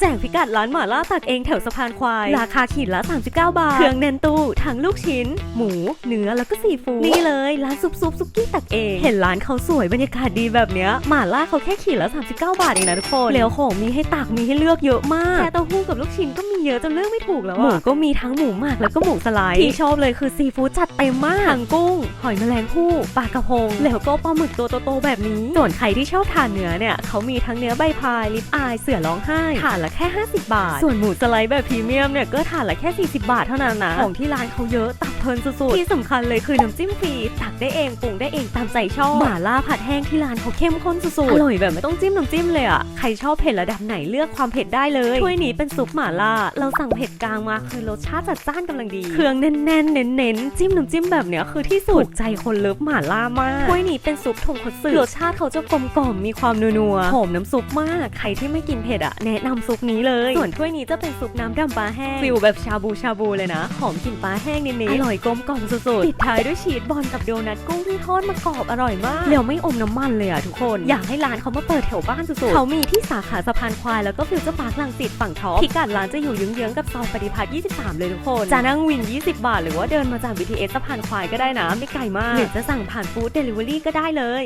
แจกพิกัดร้านหม่าล่าตักเองแถวสะพานควาย ราคาขีดละ 39 บาท เครื่องแน่นตู้ทั้งลูกชิ้น หมู เนื้อแล้วก็ซีฟู้ดนี่เลยร้านซุปซุปซุกี้ตักเอง เห็นร้านเขาสวยบรรยากาศดีแบบเนี้ยหม่าล่าเขาแค่ขีดละ 39 บาทเองนะทุกคนแล้วของมีให้ตักมีให้เลือกเยอะมากแค่เต้าหู้กับลูกชิ้นก็มีเยอะจนเลือกไม่ถูกแล้วอะหมูก็มีทั้งหมูหมักแล้วก็หมูสไลด์ที่ชอบเลยคือซีฟู้ดจัดเต็มมากทั้งกุ้ง หอยแมลงภู่ปลากระพงแล้วก็ปลาหมึกตัวโตๆแบบนี้ส่วนใครที่ชอบทานเนื้อเนี่ยเขามีทั้งเนื้อใบพายลิปอายเสือร้องไห้ถาดละแค่ 50 บาท ส่วนหมูสไลด์แบบพรีเมียมเนี่ยก็ถาดละแค่ 40 บาทเท่านั้นนะ ของที่ร้านเขาเยอะตักเพลินสุดๆ ที่สำคัญเลยคือน้ำจิ้มฟรีตักได้เองปรุงได้เองตามใจชอบหม่าล่าผัดแห้งที่ร้านเขาเข้มข้นสุดๆ อร่อยแบบไม่ต้องจิ้มน้ำจิ้มเลยอะ ใครชอบเผ็ดระดับไหนเลือกความเผ็ดได้เลยถ้วยนี้เป็นซุปหม่าล่า เราสั่งเผ็ดกลางมาคือรสชาติจัดจ้านกำลังดี เครื่องแน่นๆเน้นๆจิ้มน้ำจิ้มแบบเนี้ยคือที่สุดถูกใจคนเลิฟหม่าล่ามากถ้วยนี้เป็นซุปทงคัตสึรสชาติเขาจะกลมกล่อมมีความนัวๆหอมน้ำซุปมาก ใครที่ไม่กินเผ็ดอะแนะนำซุปนี้เลย ส่วนถ้วยนี้จะเป็นซุปน้ำดำปลาแห้งฟิลแบบชาบูชาบูเลยนะ หอมกลิ่นปลาแห้งนิดๆอร่อยกลมกล่อมสุดๆปิดท้ายด้วยชีสบอลกับโดนัทกุ้งที่ทอดมากรอบอร่อยมากแล้วไม่อมน้ำมันเลยอะทุกคน อยากให้ร้านเขามาเปิดแถวบ้านสุดๆเขามีที่สาขาสะพานควายแล้วก็ฟิวเจอร์พาร์คลังสิตฝั่งท็อปพิกัดร้านจะอยู่เยื้องๆกับซอยปฏิพัฒน์23 เลยทุกคน จะนั่งวิน 20 บาท หรือว่าเดินมาจาก BTS สะพานควายก็ได้นะไม่ไกลมากหรือจะสั่งผ่านฟู้ดเดลิเวอรี่ก็ได้เลย